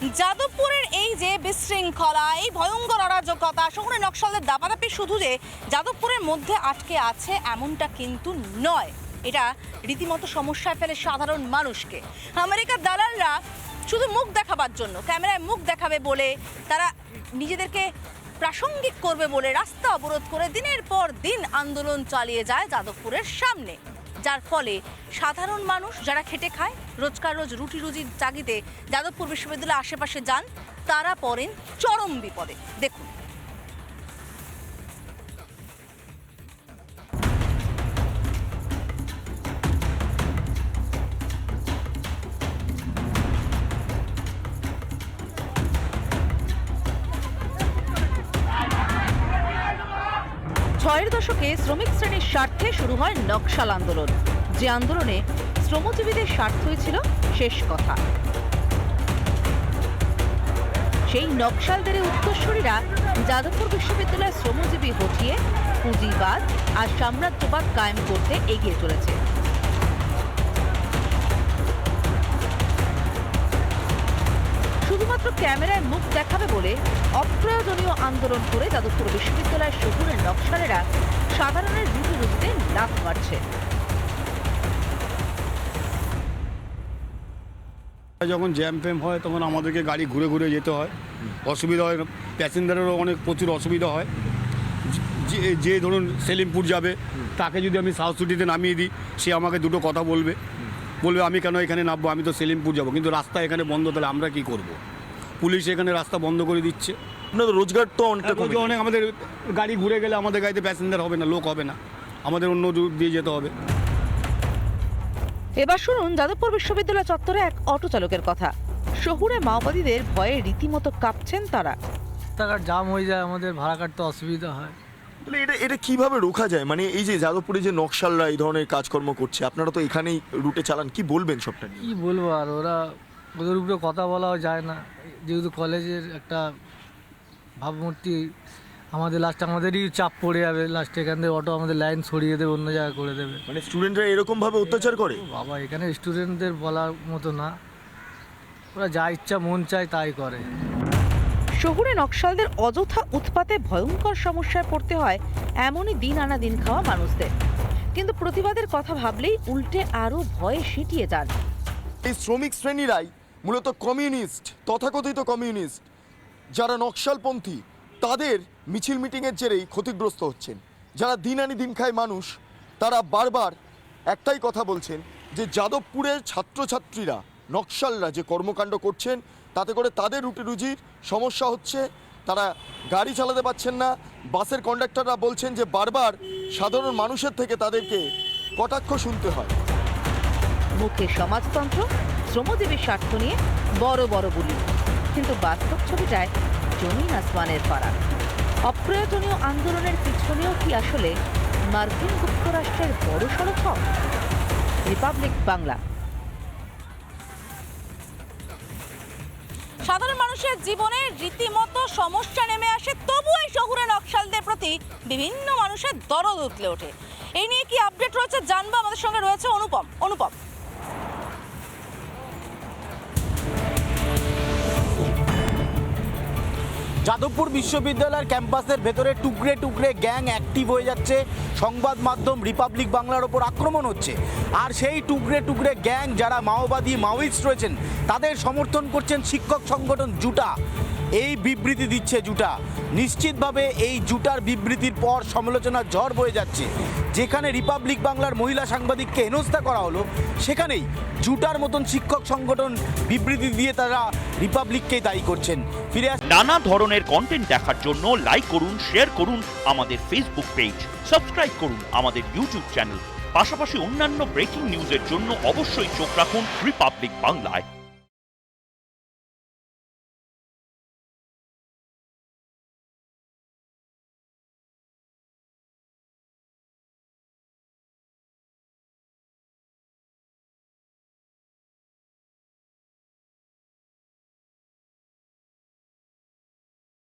যাদবপুরের এই যে বিশৃঙ্খলা, এই ভয়ঙ্কর অরাজকতা, শহরে নকশালদের দাপাদাপি শুধু যে যাদবপুরের মধ্যে আটকে আছে এমনটা কিন্তু নয়। এটা রীতিমতো সমস্যায় ফেলে সাধারণ মানুষকে। আমেরিকার দালালরা শুধু মুখ দেখাবার জন্য, ক্যামেরায় মুখ দেখাবে বলে তারা নিজেদেরকে প্রাসঙ্গিক করবে বলে রাস্তা অবরোধ করে দিনের পর দিন আন্দোলন চালিয়ে যায় যাদবপুরের সামনে। যার ফলে সাধারণ মানুষ যারা খেটে খায়, রোজকার রোজ রুটি রুজির জাগিতে যাদবপুর বিশ্ববিদ্যালয়ের আশেপাশে যান, তারা পড়েন চরম বিপদে। দেখুন। ছয়ের দশকে শ্রমিক শ্রেণির স্বার্থে শুরু হয় নকশাল আন্দোলন। যে আন্দোলনে শ্রমজীবীদের স্বার্থই ছিল শেষ কথা। সেই নকশালদের উত্তরসূরিরা যাদবপুর বিশ্ববিদ্যালয়ের শ্রমজীবী হটিয়ে পুঁজিবাদ আর সাম্রাজ্যবাদ কায়েম করতে এগিয়ে চলেছে। শুধুমাত্র ক্যামেরায় মুখ দেখাবে বলে অপ্রয়োজনীয় আন্দোলন করে যাদবপুর বিশ্ববিদ্যালয়ের শহুরের নকশালেরা সাধারণের রুটি রুটিতে লাভ মারছে। যখন জ্যাম ফ্যাম হয়, তখন আমাদেরকে গাড়ি ঘুরে ঘুরে যেতে হয়। অসুবিধা হয় প্যাসেঞ্জারেরও অনেক প্রচুর অসুবিধা হয়। যে ধরুন সেলিমপুর যাবে, তাকে যদি আমি সাউথ সিটিতে নামিয়ে দিই, সে আমাকে দুটো কথা বলবে। বলবে, আমি কেন এখানে নামবো? আমি তো সেলিমপুর যাব। কিন্তু রাস্তা এখানে বন্ধ, তাহলে আমরা কি করব। পুলিশ এখানে রাস্তা বন্ধ করে দিচ্ছে। আপনাদের রোজগার তো অনেকটা কমে অনেক আমাদের গাড়ি ঘুরে গেলে আমাদের গাড়িতে প্যাসেঞ্জার হবে না লোক হবে না। আমাদের অন্য রুট দিয়ে যেতে হবে। এবার শুনুন যাদবপুর বিশ্ববিদ্যালয় চত্বরে এক অটো চালকের কথা। শহুরে মাওবাদীদের ভয়ে রীতিমতো কাঁপছেন তারা। রাস্তাঘাট জাম হয়ে যায় আমাদের ভাড়া কাটতে অসুবিধা হয়। তাহলে এটা এটা কীভাবে রোখা যায়? মানে এই যে যাদবপুরে যে নকশালরা এই ধরনের কাজকর্ম করছে আপনারা তো এখানেই রুটে চালান কি বলবেন সবটা কি বলব আর ওরা ওদের উপরে কথা বলাও যায় না। যেহেতু কলেজের একটা ভাবমূর্তি আমাদের লাস্টে আমাদেরই চাপ পড়ে যাবে। লাস্টে এখান থেকে অটো আমাদের লাইন সরিয়ে দেবে অন্য জায়গায় করে দেবে। মানে স্টুডেন্টরা এরকম ভাবে অত্যাচার করে? বাবা এখানে স্টুডেন্টদের বলার মতো না। ওরা যা ইচ্ছা মন চায় তাই করে। শহুরে নকশালদের অযথা উৎপাতে ভয়ঙ্কর সমস্যায় পড়তে হয় এমনই দিন আনা দিন খাওয়া মানুষদের। কিন্তু প্রতিবাদের কথা ভাবলেই উল্টে আরও ভয়ে সিটিয়ে যান। এই শ্রমিক শ্রেণীরাই মূলত কমিউনিস্ট, তথাকথিত কমিউনিস্ট, যারা নকশালপন্থী, তাদের মিছিল মিটিংয়ের জেরেই ক্ষতিগ্রস্ত হচ্ছেন। যারা দিন আনি দিন খায় মানুষ, তারা বারবার একটাই কথা বলছেন যে যাদবপুরের ছাত্রছাত্রীরা, নকশালরা যে কর্মকাণ্ড করছেন, তাতে করে তাদের রুটি রুজির সমস্যা হচ্ছে, তারা গাড়ি চালাতে পারছেন না, বাসের কন্ডাক্টররা বলছেন যে বারবার সাধারণ মানুষের থেকে তাদেরকে কটাক্ষ শুনতে হয়। মুখে সমাজতন্ত্র শ্রমজীবীর স্বার্থ নিয়ে বড় বড় বুলি। কিন্তু বাস্তব ছবিটায় জমিন আসমানের ফারাক অপ্রয়োজনীয় আন্দোলনের পিছনেও কি আসলে মার্কিন যুক্তরাষ্ট্রের বড় সড়ক রিপাবলিক বাংলা। সাধারণ মানুষের জীবনে রীতিমতো সমস্যা নেমে আসে তবু এই শহুরে নকশালদের প্রতি বিভিন্ন মানুষের দরদ উতলে ওঠে। এই নিয়ে কি আপডেট রয়েছে জানব? আমাদের সঙ্গে রয়েছে অনুপম। অনুপম। যাদবপুর বিশ্ববিদ্যালয়ের ক্যাম্পাসের ভেতরে টুকরে টুকরে গ্যাং অ্যাক্টিভ হয়ে যাচ্ছে। সংবাদ মাধ্যম রিপাবলিক বাংলার ওপর আক্রমণ হচ্ছে। আর সেই টুকরে টুকরে গ্যাং যারা মাওবাদী, মাওয়িস্ট রয়েছেন, তাদের সমর্থন করছেন শিক্ষক সংগঠন জুটা। এই বিবৃতি দিচ্ছে জুটা। নিশ্চিতভাবে এই জুটার বিবৃতির পর সমালোচনার ঝড় বয়ে যাচ্ছে। যেখানে রিপাবলিক বাংলার মহিলা সাংবাদিককে হেনস্থা করা হলো, সেখানেই জুটার মতন শিক্ষক সংগঠন বিবৃতি দিয়ে তারা রিপাবলিককেই দায়ী করছেন। ফিরে আস নানা ধরনের কন্টেন্ট দেখার জন্য লাইক করুন শেয়ার করুন আমাদের ফেসবুক পেজ সাবস্ক্রাইব করুন আমাদের ইউটিউব চ্যানেল পাশাপাশি অন্যান্য ব্রেকিং নিউজের জন্য অবশ্যই চোখ রাখুন রিপাবলিক বাংলায়